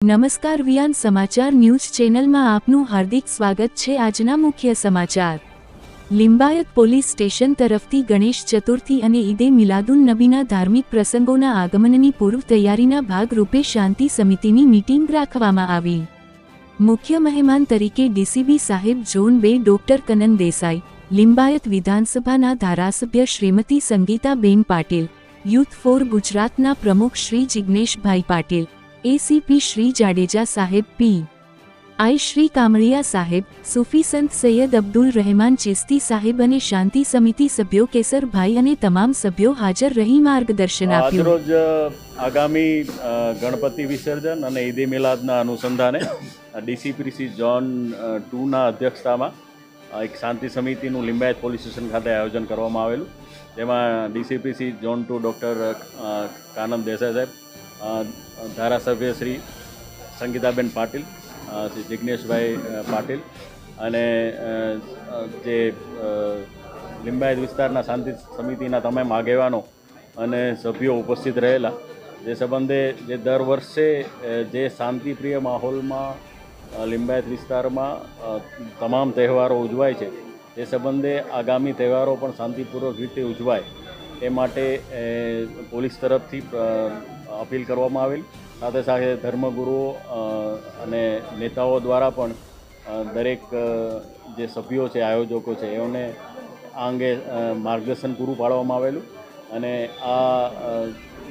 નમસ્કાર વિયાન સમાચાર ન્યૂઝ ચેનલમાં આપનું હાર્દિક સ્વાગત છે આજના મુખ્ય સમાચાર. લિંબાયત પોલીસ સ્ટેશન તરફથી ગણેશ ચતુર્થી અને ઈદે મિલાદુન નબીના ધાર્મિક પ્રસંગોના આગમનની પૂર્વ તૈયારીના ભાગરૂપે શાંતિ સમિતિની મીટિંગ રાખવામાં આવી. મુખ્ય મહેમાન તરીકે ડીસીબી સાહેબ જોન બે ડોક્ટર કનન દેસાઈ, લિંબાયત વિધાનસભાના ધારાસભ્ય શ્રીમતી સંગીતાબેન પાટીલ, યુથ ફોર ગુજરાતના પ્રમુખ શ્રી જિગ્નેશભાઈ પાટીલ એસીપી શ્રી જાડેજા સાહેબ પી આઈ શ્રી કામળિયા સાહેબ સુફી સંત સૈયદ અબ્દુલ રહેમાન ચિસ્તી સાહેબ અને શાંતિ સમિતિ સભ્યો કેસરભાઈ અને તમામ સભ્યો હાજર રહી માર્ગદર્શન આપ્યું રોજ આગામી ગણપતિ વિસર્જન અને ઈદે મિલાદના અનુસંધાને ડીસીપીસી ઝોન ટુના અધ્યક્ષતામાં એક શાંતિ સમિતિનું લિંબાયત પોલીસ સ્ટેશન ખાતે આયોજન કરવામાં આવેલું તેમાં DCPC zone two doctor Kanand Desai સાહેબ ધારાસભ્ય શ્રી સંગીતાબેન પાટીલ શ્રી જિજ્ઞેશભાઈ પાટીલ અને જે લિંબાયત વિસ્તારના શાંતિ સમિતિના તમામ આગેવાનો અને સભ્યો ઉપસ્થિત રહેલા. જે સંબંધે જે દર વર્ષે જે શાંતિપ્રિય માહોલમાં લિંબાયત વિસ્તારમાં તમામ તહેવારો ઉજવાય છે તે સંબંધે આગામી તહેવારો પણ શાંતિપૂર્વક રીતે ઉજવાય. એ માટે પોલીસ તરફથી અપીલ કરવામાં આવેલ. સાથે સાથે ધર્મગુરુઓ અને નેતાઓ દ્વારા પણ દરેક જે સભ્યો છે, આયોજકો છે, એઓને આ અંગે માર્ગદર્શન પૂરું પાડવામાં આવેલું. અને આ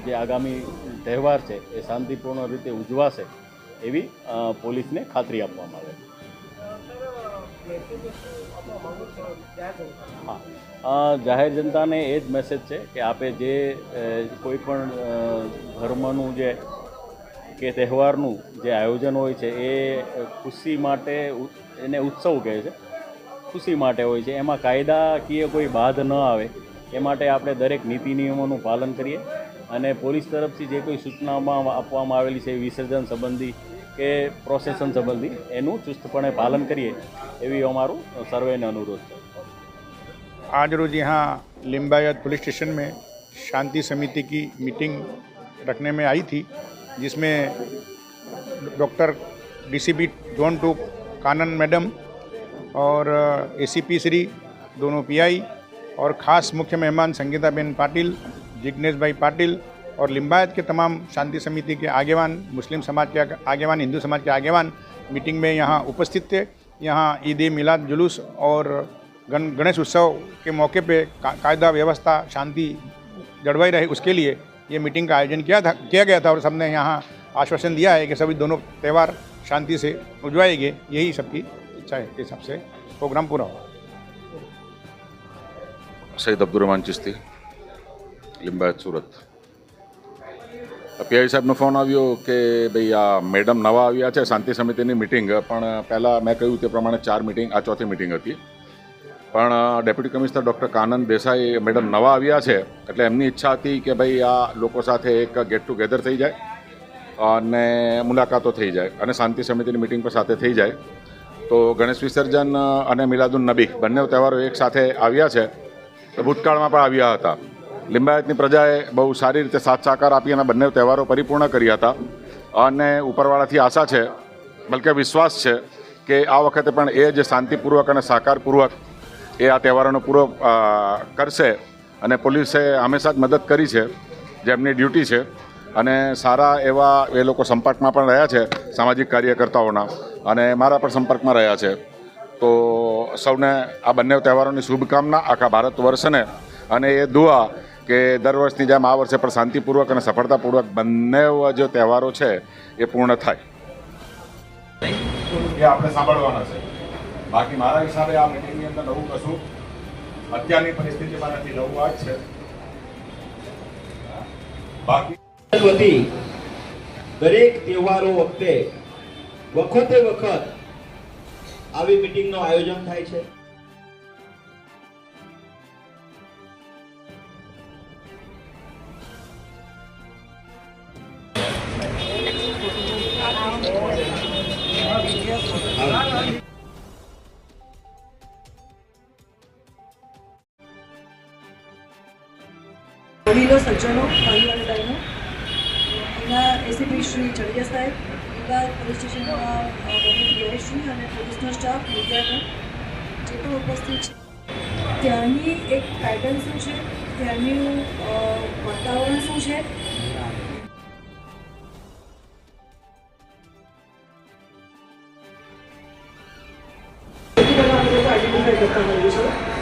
જે આગામી તહેવાર છે, એ શાંતિપૂર્ણ રીતે ઉજવાશે એવી પોલીસને ખાતરી આપવામાં આવેલી. હા. જાહેર જનતાને એ જ મેસેજ છે કે આપે જે કોઈ પણ ધર્મનું જે, કે તહેવારનું જે આયોજન હોય છે, એ ખુશી માટે એને ઉત્સવ કહે છે. ખુશી માટે હોય છે. એમાં કાયદાકીય કોઈ બાધ ન આવે. એ માટે આપણે દરેક નીતિ નિયમોનું પાલન કરીએ. અને પોલીસ તરફથી જે કોઈ સૂચનામાં આપવામાં આવેલી છે વિસર્જન સંબંધી કે પ્રોસેસન સંબંધી એનું ચુસ્તપણે પાલન કરીએ એવી અમારું સર્વેને અનુરોધ છે आज रोज यहाँ लिम्बायत पुलिस स्टेशन में शांति समिति की मीटिंग रखने में आई थी जिसमें doctor DCP zone two Kanan madam और एसीपी श्री दोनों पीआई और ख़ास मुख्य मेहमान संगीताबेन पाटिल जिग्नेश भाई पाटिल और लिम्बायत के तमाम शांति समिति के आगेवान मुस्लिम समाज के आगेवान हिंदू समाज के आगेवान मीटिंग में यहाँ उपस्थित थे। यहाँ ईद मिलाद जुलूस और गण गणेश उत्सव के मौके पे का, कायदा व्यवस्था शांति जड़वाई रहे उसके लिए ये मीटिंग का आयोजन किया था किया गया था और सबने यहाँ आश्वासन दिया है कि सभी दोनों त्यौहार शांति से उजवाएँगे। यही सबकी इच्छा है हिसाब से प्रोग्राम पूरा हुआ सैद अब्दुलरमान चिश्ती लिम्बायत सूरत। પીઆઈ સાહેબનો ફોન આવ્યો કે ભાઈ આ મેડમ નવા આવ્યા છે, શાંતિ સમિતિની મિટિંગ પણ પહેલાં મેં કહ્યું તે પ્રમાણે ચાર મિટિંગ આ ચોથી મિટિંગ હતી. પણ deputy commissioner doctor કાનંદ Desai madam નવા આવ્યા છે, એટલે એમની ઈચ્છા હતી કે ભાઈ આ લોકો સાથે એક ગેટ ટુગેધર થઈ જાય અને મુલાકાતો થઈ જાય અને શાંતિ સમિતિની મિટિંગ પણ સાથે થઈ જાય. તો ગણેશ વિસર્જન અને મિલાદુન નબી બંને તહેવારો એક સાથે આવ્યા છે. ભૂતકાળમાં પણ આવ્યા હતા. લિંબાયતની પ્રજાએ બહુ સારી રીતે સાથ સાકાર આપી અને બંને તહેવારો પરિપૂર્ણ કર્યા હતા. અને ઉપરવાળાથી આશા છે, બલકે વિશ્વાસ છે, કે આ વખતે પણ એ જે શાંતિપૂર્વક અને સાકારપૂર્વક એ આ તહેવારોનો પૂરો કરશે અને પોલીસે હંમેશા જ મદદ કરી છે, જે એમની ડ્યુટી છે. અને સારા એવા એ લોકો સંપર્કમાં પણ રહ્યા છે, સામાજિક કાર્યકર્તાઓના. અને મારા પણ સંપર્કમાં રહ્યા છે. તો સૌને આ બંને તહેવારોની શુભકામના આખા ભારત વર્ષને. અને એ દુઆ કે દર વર્ષની જેમ આ વર્ષે પણ શાંતિપૂર્વક અને સફળતાપૂર્વક બંને જે તહેવારો છે એ પૂર્ણ થાય. એ આપણે સાંભળવાના છે. બાકી મારા હિસાબે આ મિટિંગની અંદર નવું કશું અત્યારની પરિસ્થિતિમાં નથી. નવું આ જ છે. બાકી દરેક તહેવારો વખતે વખતે વખત આવી મિટિંગનું આયોજન થાય છે. સજ્જનો અને એસીપી શ્રી ચડિયા સાહેબ લીંબાયત પોલીસ સ્ટેશનના ગેરશ્રી અને પોલીસનો સ્ટાફ મીડિયાગણ જે ઉપસ્થિત છે. ત્યાંની એક પેટર્ન શું છે? ત્યાંનું વાતાવરણ શું છે? какая-то